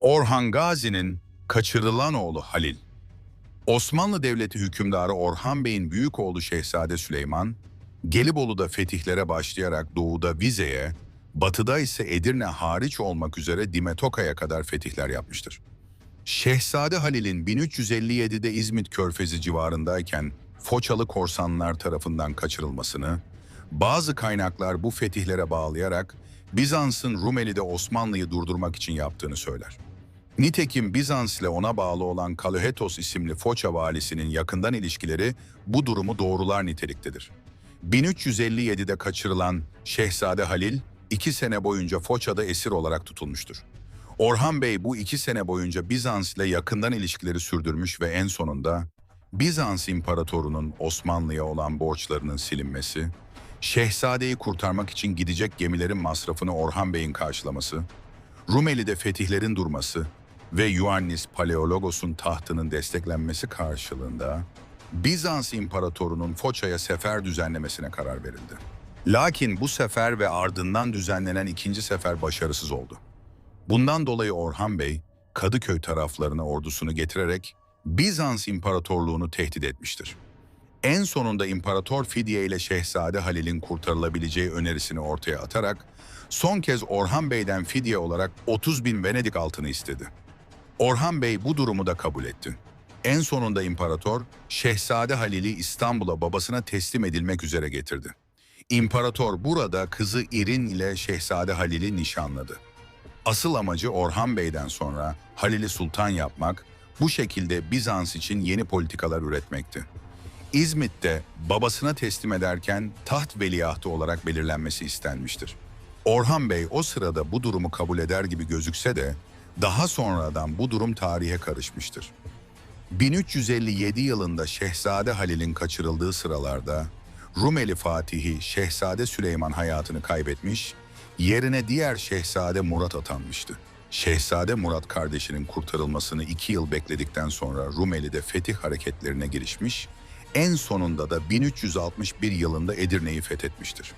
Orhan Gazi'nin kaçırılan oğlu Halil. Osmanlı Devleti hükümdarı Orhan Bey'in büyük oğlu Şehzade Süleyman, Gelibolu'da fetihlere başlayarak doğuda Vize'ye, batıda ise Edirne hariç olmak üzere Dimetoka'ya kadar fetihler yapmıştır. Şehzade Halil'in 1357'de İzmit Körfezi civarındayken Foçalı korsanlar tarafından kaçırılmasını, bazı kaynaklar bu fetihlere bağlayarak Bizans'ın Rumeli'de Osmanlı'yı durdurmak için yaptığını söyler. Nitekim Bizans ile ona bağlı olan Kalöhetos isimli Foça valisinin yakından ilişkileri bu durumu doğrular niteliktedir. 1357'de kaçırılan Şehzade Halil, iki sene boyunca Foça'da esir olarak tutulmuştur. Orhan Bey bu iki sene boyunca Bizans ile yakından ilişkileri sürdürmüş ve en sonunda Bizans İmparatorunun Osmanlı'ya olan borçlarının silinmesi, Şehzadeyi kurtarmak için gidecek gemilerin masrafını Orhan Bey'in karşılaması, Rumeli'de fetihlerin durması ve Ioannis Paleologos'un tahtının desteklenmesi karşılığında Bizans İmparatorunun Foça'ya sefer düzenlemesine karar verildi. Lakin bu sefer ve ardından düzenlenen ikinci sefer başarısız oldu. Bundan dolayı Orhan Bey, Kadıköy taraflarına ordusunu getirerek Bizans İmparatorluğunu tehdit etmiştir. En sonunda İmparator Fidye ile Şehzade Halil'in kurtarılabileceği önerisini ortaya atarak son kez Orhan Bey'den fidye olarak 30 bin Venedik altını istedi. Orhan Bey bu durumu da kabul etti. En sonunda İmparator Şehzade Halil'i İstanbul'a babasına teslim edilmek üzere getirdi. İmparator burada kızı İrin ile Şehzade Halil'i nişanladı. Asıl amacı Orhan Bey'den sonra Halil'i sultan yapmak, bu şekilde Bizans için yeni politikalar üretmekti. İzmit'te babasına teslim ederken taht veliahtı olarak belirlenmesi istenmiştir. Orhan Bey o sırada bu durumu kabul eder gibi gözükse de daha sonradan bu durum tarihe karışmıştır. 1357 yılında Şehzade Halil'in kaçırıldığı sıralarda Rumeli Fatihi Şehzade Süleyman hayatını kaybetmiş, yerine diğer Şehzade Murat atanmıştı. Şehzade Murat kardeşinin kurtarılmasını iki yıl bekledikten sonra Rumeli'de fetih hareketlerine girişmiş, en sonunda da 1361 yılında Edirne'yi fethetmiştir.